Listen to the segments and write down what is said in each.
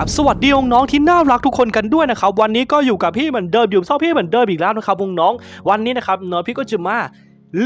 ราบสวัสดีน้องๆที่น่ารักทุกคนกันด้วยนะครับ วันนี้ก็อยู่กับพี่เหมือนเดิมอยู่เศร้าพี่เหมือนเดิมอีกแล้วนะครับวงน้อง วันนี้นะครับเนาะพี่ก็จะมา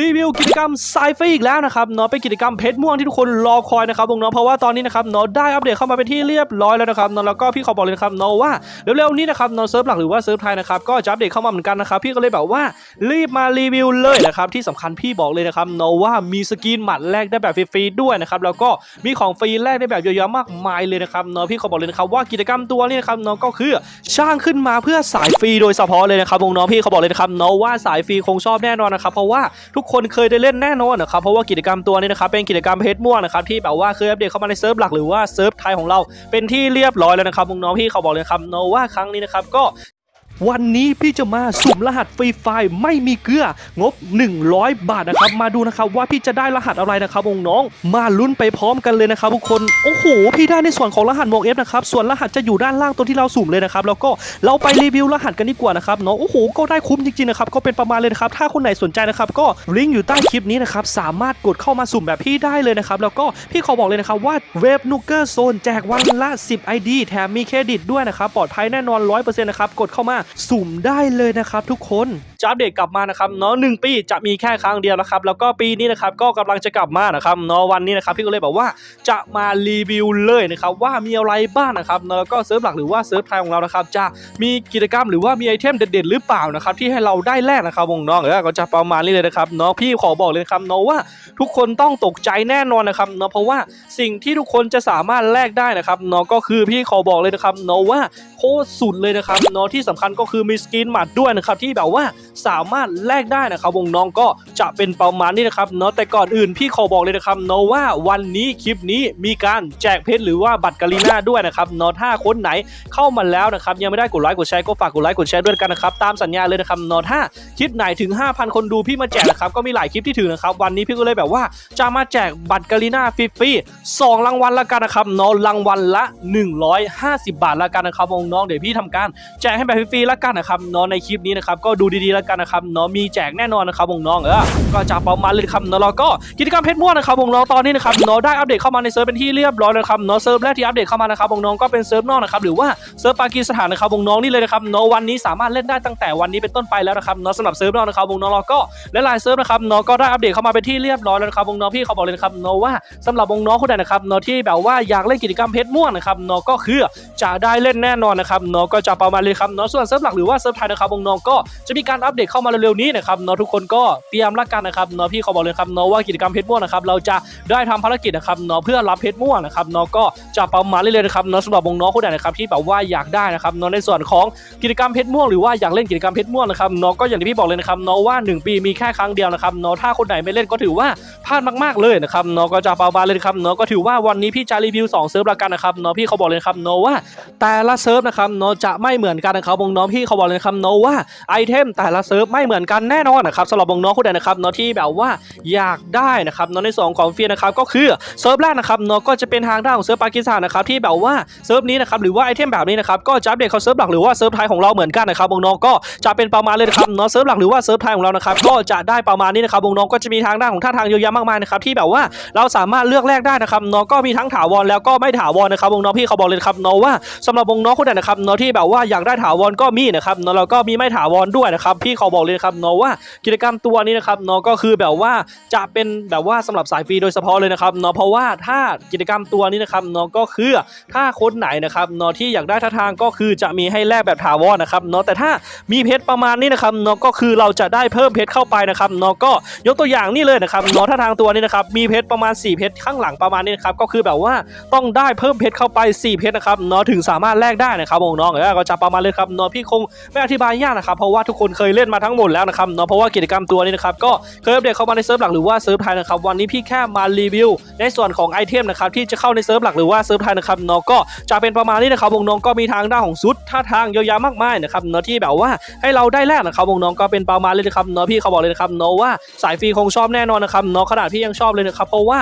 รีวิวกิจกรรมไซฟอีกแล้วนะครับเนาะเป็นกิจกรรมเพชรม่วงที่ทุกคนรอคอยนะครับวงน้องเพราะว่าตอนนี้นะครับเนาะได้อัปเดตเข้ามาเป็นที่เรียบร้อยแล้วนะครับเนาะแล้วก็พี่ขอบอกเลยนะครับเนาะว่าเร็วๆนี้นะครับเนาะเซิร์ฟหลักหรือว่าเซิร์ฟไทยนะครับก็จะอัปเดตเข้ามาเหมือนกันนะครับพี่ก็เลยแบบว่ารีบมารีวิวเลยนะครับที่สำคัญพี่บอกเลยนะครับเนาะว่ามีสกินหมัดแลกได้แบบฟรีๆด้วยนะครับแล้วก็มีของฟรีแลกได้แบบเยอะแยะมากมายเลยนะครับเนาะพี่ขอบอกเลยนะครับว่ากิจกรรมตัวนี้นะครับเนาะก็คือสร้างขึ้นมาเพื่อสายฟรีโดยเฉพาะเลยนะครับวงน้องพี่ขาบอกเลยนะครับเนาะว่าสายฟรีคงชอบแน่นอนนะครับเพราะว่าทุกคนเคยได้เล่นแน่นอนนะครับเพราะว่ากิจกรรมตัวนี้นะครับเป็นกิจกรรมเพชรม่วงนะครับที่แบบว่าเคยอัปเดตเข้ามาในเซิร์ฟหลักหรือว่าเซิร์ฟไทยของเราเป็นที่เรียบร้อยแล้วนะครับวงน้องพี่เขาบอกเลยครับโนว่าครั้งนี้นะครับก็ วันนี้พี่จะมาสุ่มรหัสฟรีไฟล์ไม่มีเกลืองบ 100 บาทนะครับ มาดูนะครับว่าพี่จะได้รหัสอะไรนะครับวงน้อง มาลุ้นไปพร้อมกันเลยนะครับทุกคนโอ้โหพี่ได้ในส่วนของรหัสหมเอฟนะครับส่วนรหัสจะอยู่ด้านล่างตัวที่เราสุ่มเลยนะครับแล้วก็เราไปรีวิวรหัสกันดีกว่านะครับเนาะโอ้โหก็ได้คุ้มจริงๆนะครับก็เป็นประมาณเลยนะครับถ้าคนไหนสนใจนะครับก็ลิงก์อยู่ใต้คลิปนี้นะครับสามารถกดเข้ามาสุ่มแบบพี่ได้เลยนะครับแล้วก็พี่ขอบอกเลยนะครับว่าเว็บนูเกอร์โซนแจกวันละ 10 ID แถมมีเครดิตด้วยนะครับปลอดภัยแน่นอน100%นะครับกดเข้ามาสุ่มได้เลยนะครับทุกคน จะอัปเดตกลับมานะครับเนาะหนึ่งปีจะมีแค่ครั้งเดียวนะครับแล้วก็ปีนี้นะครับก็กำลังจะกลับมานะครับเนาะวันนี้นะครับพี่ก็เลยบอกว่าจะมารีวิวเลยนะครับว่ามีอะไรบ้างนะครับเนาะแล้วก็เซิร์ฟหลักหรือว่าเซิร์ฟไทยของเรานะครับจะมีกิจกรรมหรือว่ามีไอเทมเด็ดๆหรือเปล่านะครับที่ให้เราได้แลกนะครับวงน้องเออก็จะประมาณนี้เลยนะครับเนาะพี่ขอบอกเลยนะครับเนาะว่าทุกคนต้องตกใจแน่นอนนะครับเนาะเพราะว่าสิ่งที่ทุกคนจะสามารถแลกได้นะครับเนาะก็คือพี่ขอบอกเลยนะครับเนาะว่าโคตรสุดเลยนะครับเนาะที่สำคัญก็คือมีสกินหมัดด้วยนะครับที่แบบว่าสามารถแลกได้นะครับวงน้องก็จะเป็นประมาณนี้นะครับเนาะแต่ก่อนอื่นพี่ขอบอกเลยนะครับเนาะว่าวันนี้คลิปนี้มีการแจกเพชรหรือว่าบัตรกาลีน่าด้วยนะครับเนาะถ้าคนไหนเข้ามาแล้วนะครับยังไม่ได้กดไลค์กดแชร์ก็ฝากกดไลค์กดแชร์ด้วยกันนะครับตามสัญญาเลยนะครับเนาะถ้าคลิปไหนถึง 5,000 คนดูพี่มาแจกนะครับก็มีหลายคลิปที่ถึงนะครับวันนี้พี่ก็เลยแบบว่าจะมาแจกบัตรกาลีน่าฟรีๆสองรางวัลละกันนะครับเนาะรางวัลละ 150 บาทละกันนะครับวงน้องเดี๋ยวพี่ทำการแจกให้แบบฟรีๆละกันนะครับเนาะในคลิปนี้นะครับก็ดูดีๆละกันนะครับเนาะมีแจกแน่นอนนะครับวงน้องเออก็จะประมาณเลยครับเนาะแล้วก็กิจกรรมเพชรม่วงนะครับน้องตอนนี้นะครับเนาะได้อัปเดตเข้ามาในเซิร์ฟเป็นที่เรียบร้อยแล้วครับเนาะเซิร์ฟแรกที่อัปเดตเข้ามานะครับวงน้องก็เป็นเซิร์ฟนอกนะครับหรือว่าเซิร์ฟปากีสถานนะครับวงน้องนี่เลยนะครับเนาะวันนี้สามารถเล่นได้ตั้งแต่วันนี้เป็นต้นไปแล้วนะครับเนาะสำหรับเซิร์ฟนอกนะครับวงน้องๆแล้วก็และลายเซิร์ฟนะครับเนาะก็ได้อัปเดตเข้ามาเป็นที่เรียบร้อยแล้วนะครับวงน้องพี่เขาบอกเลยนะครับเนาะว่าสำหรับน้องคนไหนนะครับเนาะที่แบบว่าอยากเล่นกิจกรรมเพชรม่วงนะครับเนาะก็คือจะได้เล่นแน่นอนนะครับเนาะก็จะประมาณเลยครับเนาะส่วนเซิร์ฟหลักหรือว่าเซิร์ฟไทยนะครับน้องก็จะมีการอัปเดตเข้ามาเร็วๆนี้นะครับเนาะทุกคนก็เตรียมละกันนะครับเนาะพี่เขาบอกเลยครับเนาะว่ากิจกรรมเพชรม่วงนะครับเราจะได้ทำภารกิจนะครับเนาะเพื่อรับเพชรม่วงนะครับเนาะก็จะประมาณเลยๆนะครับเนาะสำหรับวงน้องคนไหนนะครับที่แบบว่าอยากได้นะครับเนาะในส่วนของกิจกรรมเพชรม่วงหรือว่าอยากเล่นกิจกรรมเพชรม่วงนะครับเนาะก็อย่างที่พี่บอกเลยนะครับเนาะว่าหนึ่งปีมีแค่ครั้งเดียวนะครับเนาะถ้าคนไหนไม่เล่นก็ถือว่าพลาดมากๆเลยนะครับเนาะก็จะประมาณเลยนะครับเนาะก็ถือว่าวันนี้พี่จะรีวิว2เซิร์ฟละกันนะครับเนาะพี่เขาบอกเลยครับเนาะว่าแต่ละเซิร์ฟนะครับเนาะจะไม่เหมือนกันนะครับวงน้องพี่เขาบอกเลยนะครับเนาะว่าไอเทมแต่ละเซิร์ฟไม่เหมือนกันแน่นอนนะครับสำหรับวงน้องคนใดนะครับเนาะที่แบบว่าอยากได้นะครับเนาะในส่วนของเฟรีนะครับก็คือเซิร์ฟแรกนะครับเนาะก็จะเป็นทางด้านของเซิร์ฟปากีสถานนะครับที่แบบว่าเซิร์ฟนี้นะครับหรือว่าไอเทมแบบนี้นะครับก็จะอัปเดตเขาเซิร์ฟหลักหรือว่าเซิร์ฟไทยของเราเหมือนกันนะครับวงน้องก็จะเป็นประมาณเลยนะครับเนาะเซิร์ฟหลักหรือว่าเซิร์ฟไทยของเรานะครับก็จะได้ประมาณนี้นะครับวงน้องก็จะมีทางด้านของท่าทางเยอะแยะมากมายนะครับที่แบบว่าเราสามารถเลือกแลกได้นะครับเนาะก็มีทั้งถาวรแล้วก็ไม่ถาวรนะครับวงน้องพี่เขาบอกเลยนะครับเนาะว่าสำหรับวงน้องคนไหนนะครับเนาะที่แบบว่าอยากได้ถาวรก็มีนะครับเนาะแล้วก็มีไม่ถาวรด้วยนะครับพี่ขาบอกเลยครับเนาะว่ากิจกรรมตัวนี้นะครับเนาะก็คือแบบว่าจะเป็นแบบว่าสำหรับสายฟรีโดยเฉพาะเลยนะครับเนาะเพราะว่าถ้ากิจกรรมตัวนี้นะครับเนาะก็คือถ้าคนไหนนะครับเนาะที่อยากได้ท่าทางก็คือจะมีให้แลกแบบถาวรนะครับเนาะแต่ถ้ามีเพชรประมาณนี้นะครับเนาะก็คือเราจะได้เพิ่มเพชรเข้าไปนะครับเนาะก็ยกตัวอย่างนี่เลยนะครับเนาะท่าทางตัวนี้นะครับมีเพชรประมาณ 4 เพชรข้างหลังประมาณนี้นะครับก็คือแบบว่าต้องได้เพิ่มเพชรเข้าไป 4 เพชรนะครับเนาะถึงสามารถแลกได้นะครับน้องๆเออก็จะประมาณเลยครับเนาะพี่คงไม่อธิบายยากนะครับเพราะว่าทุกคนเคยเล่นมาทั้งหมดแล้วนะครับเนาะเพราะว่ากิจกรรมตัวนี้นะครับก็เคยอัปเดตเข้ามาในเซิร์ฟหลักหรือว่าเซิร์ฟไทยนะครับวันนี้พี่แค่มารีวิว ในส่วนของไอเทมนะครับที่จะเข้าในเซิร์ฟหลักหรือว่าเซิร์ฟไทยนะครับเนาะก็จะเป็นประมาณนี้นะครับวงน้องก็มีทางด้านของซุดท่าทางเยอะแยะมากมายนะครับเนาะที่แบบว่าให้เราได้แลกนะครับวงน้องก็เป็นประมาณเลยนะครับเนาะพี่เขาบอกเลยนะครับเนาะว่าสายฟรีคงชอบแน่นอนนะครับเนาะขนาดพี่ยังชอบเลยนะครับเพราะว่า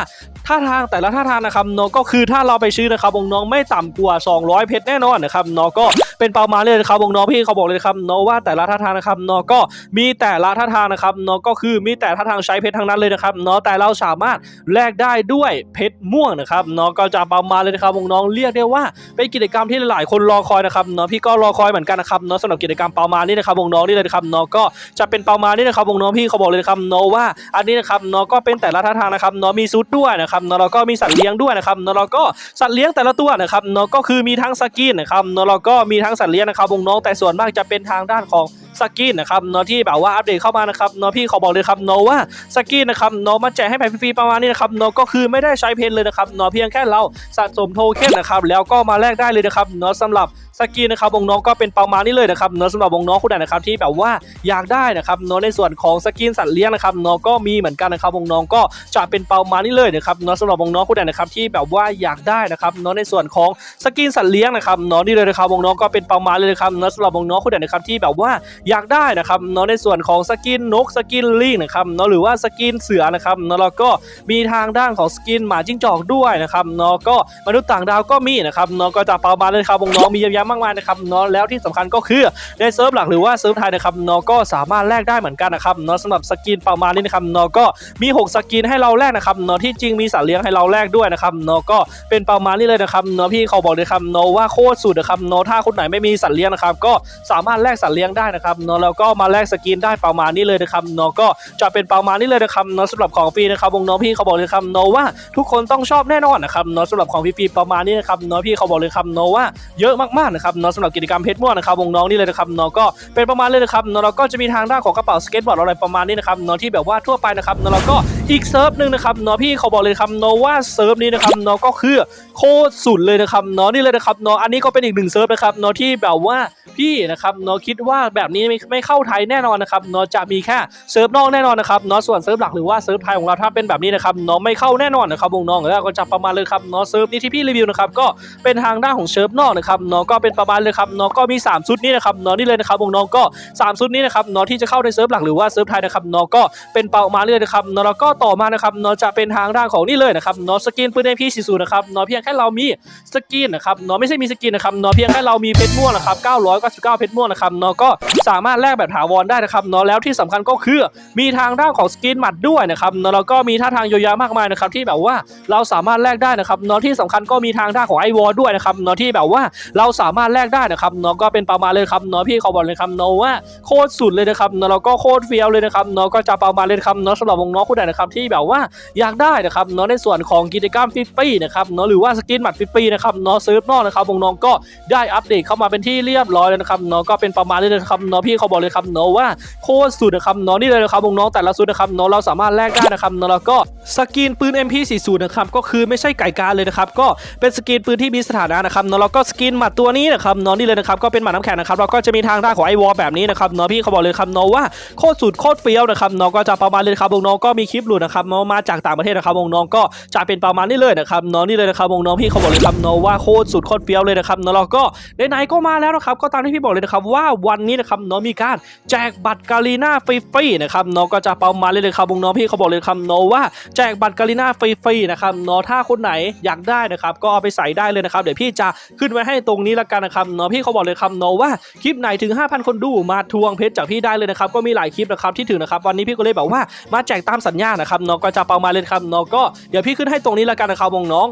ท่าทางแต่ละท่าทางนะครับเนาะก็คือถ้าเราไปซื้อนะครับวงน้องไม่ต่ำกว่า 200 เพชรแน่นอนนะครับเนาะก็ เป็นเประมาเลยนะครับวงน้องพี่เขาบอกเลยครับเนาะว่าแต่ละท่าทางนะครับเนาะก็มีแต่ละท่าทางนะครับเนาะก็คือมีแต่ท่าทางใช้เพชรทั้งนั้นเลยนะครับเนาะแต่เราสามารถแลกได้ด้วยเพชรม่วงนะครับเนาะก็จะเประมาเลยนะครับวงน้องเรียกได้ว่าเป็นกิจกรรมที่หลายๆคนรอคอยนะครับเนาะพี่ก็รอคอยเหมือนกันนะครับเนาะสำหรับกิจกรรมเประมานี้นะครับวงน้องนี่เลยนะครับเนาะก็จะเป็นเประมานี้นะครับวงน้องพี่เขาบอกเลยนะครับเนาะว่าอันนี้นะครับเนาะก็เป็นแต่ละท่าทางนะครับเนาะมีซุดด้วยนะครับเนาะแล้วก็มีสัตว์เลี้ยงด้วยนะครับเนาะแล้วก็สัตว์เลี้ยงแต่ละตัวนะครับเนาะก็คือมีทั้งสกินนะครับเนาะแล้วก็มีทั้งสัตว์เลี้ยงนะครับวงน้องแต่ส่วนมากจะเป็นทางด้านของ สกินนะครับเนาะที่แบบว่าอัปเดตเข้ามานะครับเนาะพี่ขาบอกเลยครับเนาะว่าสกินนะครับเนาะมาแจกให้ไปฟรีๆประมาณนี้นะครับเนาะก็คือไม่ได้ใช้เพนเลยนะครับเนาะเพียงแค่เราสะสมโทเค็นนะครับแล้วก็มาแลกได้เลยนะครับเนาะสำหรับสกินนะครับวงน้องก็เป็นประมาณนี้เลยนะครับเนาะสำหรับวงน้องคุณใดนะครับที่แบบว่าอยากได้นะครับเนาะในส่วนของสกินสัตว์เลี้ยงนะครับเนาะก็มีเหมือนกันนะครับวงน้องก็จะเป็นประมาณนี้เลยนะครับเนาะสำหรับวงน้องคุณใดนะครับที่แบบว่าอยากได้นะครับเนาะในส่วนของสกินสัตว์เลี้ยงนะครับเนาะนี่เลยนะครับวงน้องก็เป็นประมาณเลยนะครับเนาะสำหรับวงน้องคุณนะครับที่แบบว่าอยากได้นะครับเนาะในส่วนของสกินนกสกินลิงนะครับเนาะหรือว่าสกินเสือนะครับเนาะแล้วก็มีทางด้านของสกินหมาจิ้งจอกด้วยนะครับเนาะก็มนุษย์ต่างดาวก็มีนะครับเนาะก็จะประมาณเลยครับวงน้องมีเยอะแยะมากมายนะครับเนาะแล้วที่สำคัญก็คือในเซิร์ฟหลักหรือว่าเซิร์ฟไทยนะครับเนาะก็สามารถแลกได้เหมือนกันนะครับเนาะสำหรับสกินประมาณนี้นะครับเนาะก็มี 6 สกินให้เราแลกนะครับเนาะที่จริงมีสัตว์เลี้ยงให้เราแลกด้วยนะครับเนาะก็เป็นประมาณนี้เลยนะครับเนาะพี่เขาบอกเลยครับเนาะว่าโคตรสุดนะครับเนาะถ้าคนไหนไม่มีสัตว์เลี้ยงนะครับก็สามารถแลกสัตว์เลี้ยงได้นะครับเนาะแล้วก็มาแลกสกินได้ประมาณนี้เลยนะครับเนาะก็จะเป็นประมาณนี้เลยนะครับเนาะสำหรับของฟรีนะครับวงน้องพี่เขาบอกเลยครับเนาะว่าทุกคนต้องชอบแน่นอนนะครับเนาะสำหรับของฟรีประมาณนี้นะครับเนาะพี่เขาบอกเลยครับเนาะว่าเยอะมากๆนะครับเนาะสำหรับกิจกรรมเพชรม่วงนะครับวงน้องนี่เลยนะครับเนาะก็เป็นประมาณเลยนะครับเนาะแล้วก็จะมีทางด้านของกระเป๋าสเก็ตบอร์ดอะไรประมาณนี้นะครับเนาะที่แบบว่าทั่วไปนะครับเนาะแล้วก็อีกเซิร์ฟหนึ่งนะครับเนาะพี่เขาบอกเลยครับเนาะว่าเซิร์ฟนี้นะครับเนาะก็คือโคตรสุดเลยนะครับเนาะนี่เลยนะครับเนาะอันนี้ก็เป็นอีกหนึ่งเซิร์ฟนะครับเนาะที่แบบว่าพี่นะครับเนาะคิดว่าแบบนี้ไม่ไม่เข้าไทยแน่นอนนะครับเนาะจะมีแค่เซิร์ฟนอกแน่นอนนะครับเนาะส่วนเซิร์ฟหลักหรือว่าเซิร์ฟไทยของเราถ้าเป็นแบบนี้นะครับเนาะไม่เข้าแน่นอนนะครับวงน้องแล้วก็จะประมาณเลยครับเนาะเซิร์ฟนี้ที่พี่รีวิวนะครับก็เป็นทางด้านของเซิร์ฟนอกนะครับเนาะก็เป็นประมาณเลยครับเนาะก็มีสามชุดนี้นะครับเนาะนี่เลยนะครับวงน้องก็สามชุดนี้นะครับเนาะที่จะเข้าในเซิร์ฟหลักหรือว่าเซิร์ฟไทยนะครับเนาะก็เป็นเป้ามาเลยนะครับเนาะแล้วก็ต่อมานะครับเนาะจะเป็นทางด้านของนี่เลยนะครับเนาะสกินปืน MP40 นะครับเนาะเพียงแค่เรามีสกินนะครับเนาะไม่ใช่มีสกินนะครับเนาะเพียงแค่เรามีเพชรม่วงนะครับ999เพชรม่วงนะครับเนาะก็สามารถแลกแบบถาวรได้นะครับเนาะแล้วที่สำคัญก็คือมีทางด้านของสกินหมัดด้วยนะครับเนาะแล้วก็มีท่าทางเยอะแยะมากมายนะครับที่แบบว่าเราสามารถแลกได้นะครับเนาะที่สำคัญก็มีทางด้านของไอวอลด้วยนะครับเนาะที่แบบว่าเราสามารถแลกได้นะครับเนาะก็เป็นประมาณเลยครับเนาะพี่เขาบอกเลยครับเนาะว่าโคตรสุดเลยนะครับเนาะแล้วก็โคตรเฟี้ยวเลยนะครับเนาะก็จะประมาณเลยครับเนาะสำหรับวงน้องคุณใดนะครับที่แบบว่าอยากได้นะครับเนาะในส่วนของกิจกรรมฟิปปี้นะครับเนาะหรือว่าสกินหมัดฟิปปี้นะครับเนาะเซิร์ฟนอกนะครับวงน้องก็ได้อัปเดตเข้ามาเป็นที่เรียบร้อยแล้วนะครับเนาะก็เป็นประมาณนี้เลยนะครับเนาะพี่เขาบอกเลยครับเนาะว่าโคตรสุดนะครับเนาะนี่เลยนะครับวงน้องแต่ละสุดนะครับเนาะเราสามารถแลกได้นะครับเนาะแล้วก็สกินปืน MP40 นะครับก็คือไม่ใช่ไก่กาเลยนะครับก็เป็นสกินปืนที่มีสถานะนะครับเนาะแล้วก็สกินหมัดตัวนี้นะครับเนาะนี่เลยนะครับก็เป็นหมัดน้ำแข็งนะครับแล้วก็จะมีทางด้านของไอวอลแบบนี้นะครับเนาะพี่เขาบอกเลยครับเนาะว่าโคตรสุดโคตรเฟี้ยวนะครับเนาะก็จะประมาณเลยครับวงน้องก็มีคลิปหลุดนะครับเนาะมาจากต่างประเทศนะครับวงน้องก็จะเป็นประมาณนี้เลยนะครับเนาะนี่เลยนะครับวงน้องพี่เขาบอกเลยครับเนาะว่าโคตรสุดโคตรเฟี้ยวเลยนะครับเนาะแล้วก็ไหนๆก็มาแล้วนะครับก็ตามที่พี่บอกเลยนะครับว่าวันนี้นะครับเนาะมีการแจกบัตรกาลีนาฟรีๆนะครับเนาะก็จะประมาณเลยเลยครับวงน้องพี่เขาบอกเลยครับเนว่าแจกบัตรกาลีนาฟรีๆนะครับเนาะถ้าคนไหนอยากได้นะครับก็เอาไปใส่ได้เลยนะครับเดี๋ยวพี่จะขึ้นไว้ให้ตรงนี้ละกันนะครับเนาะพี่เขาบอกเลยครับเนว่าคลิปไหนถึง 5,000 คนดูมาทวงเพชรจากพี่ได้เลยนะครับก็มีหลายคลิปนะครับที่ถึงนะครับวันนี้พี่ก็เลยบอกว่ามาแจกตามสัญญานะครับเนาะก็จะประมาณเลยครับเนาะก็เดี๋ยวพี่ขึ้นให้ตรงนี้ละกันนะครับวงน้อง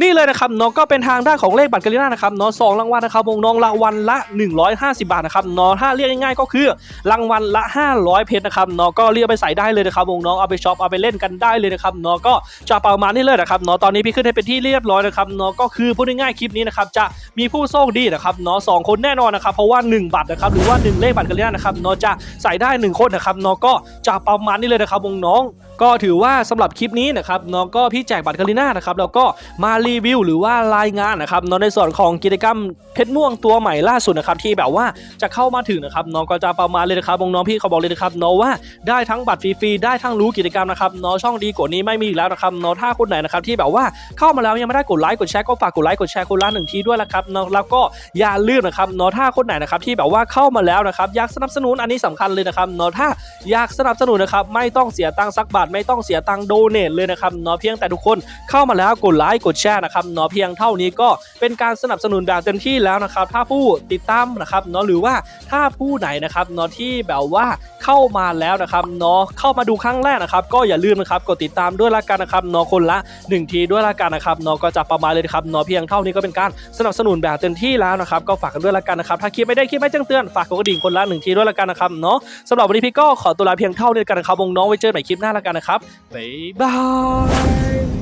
นี่เลยนะครับเนาะก็เป็นทางด้านของเลขบัตรกาลิน่านะครับเนาะสองรางวัลนะครับวงน้องรางวัลละ 150 บาทนะครับเนาะถ้าเรียกง่ายๆก็คือรางวัลละ 500 เพชรนะครับเนาะก็เรียกไปใส่ได้เลยนะครับวงน้องเอาไปช็อปเอาไปเล่นกันได้เลยนะครับเนาะก็จะประมาณนี้เลยนะครับเนาะตอนนี้พี่ขึ้นให้เป็นที่เรียบร้อยนะครับเนาะก็คือพูดง่ายๆคลิปนี้นะครับจะมีผู้โชคดีนะครับเนาะสองคนแน่นอนนะครับเพราะว่า 1 บัตรนะครับหรือว่า 1 เลขบัตรกาลิน่านะครับเนาะจะใส่ได้ 1 คนนะครับเนาะก็จะประมาณนี้เลยนะครับวงน้อง ก็ถือว่าสำหรับคลิปนี้นะครับเนาะก็พี่แจกบัตรคาริน่านะครับแล้วก็มารีวิวหรือว่ารายงานนะครับเนาะในส่วนของกิจกรรมเพชรม่วงตัวใหม่ล่าสุดนะครับที่แบบว่าจะเข้ามาถึงนะครับเนาะก็จะประมาณเลยนะครับวงน้องพี่เขาบอกเลยนะครับเนาะว่าได้ทั้งบัตรฟรีๆได้ทั้งรู้กิจกรรมนะครับเนาะช่องดีกว่านี้ไม่มีอีกแล้วนะครับเนาะถ้าคนไหนนะครับที่แบบว่าเข้ามาแล้วยังไม่ได้กดไลค์กดแชร์ก็ฝากกดไลค์กดแชร์คนละหนึ่งทีด้วยละครับเนาะแล้วก็อย่าลืมนะครับเนาะถ้าคนไหนนะครับที่แบบว่าเข้ามาแล้วนะครับอยากสนับสนุนอันนี้สำคัญเลยนะครับเนาะถ้าอยากสนับสนุนนะครับไม่ต้องเสียตังค์สักบาทไม่ต้องเสียตังค์โดเนทเลยนะครับเนาะเพียงแต่ทุกคนเข้ามาแล้วกดไลค์กดแชร์นะครับเนาะเพียงเท่านี้ก็เป็นการสนับสนุนแบบเต็มที่แล้วนะครับถ้าผู้ติดตามนะครับเนาะหรือว่าถ้าผู้ไหนนะครับเนาะที่แบบว่า เข้ามาแล้วนะครับเนาะเข้ามาดูครั้งแรกนะครับ ก็อย่าลืมนะครับกดติดตามด้วยละกันนะครับเนาะคนละ 1 ทีด้วยละกันนะครับเนาะก็จะประมาณเลยครับเนาะเพียงเท่านี้ก็เป็นการสนับสนุนแบบเต็มที่แล้วนะครับก็ฝากกันด้วยละกันนะครับถ้าคลิปไม่ได้คลิปไม่แจ้งเตือนฝากกดกระดิ่งคนละหนึ่งทีด้วยละกันนะครับเนาะสำหรับวันนี้พี่ก็ขอตัวลาเพียงเท่านี้กันนะครับวงน้องไว้เจอกันใหม่คลิปหน้าละกันนะครับบ๊ายบาย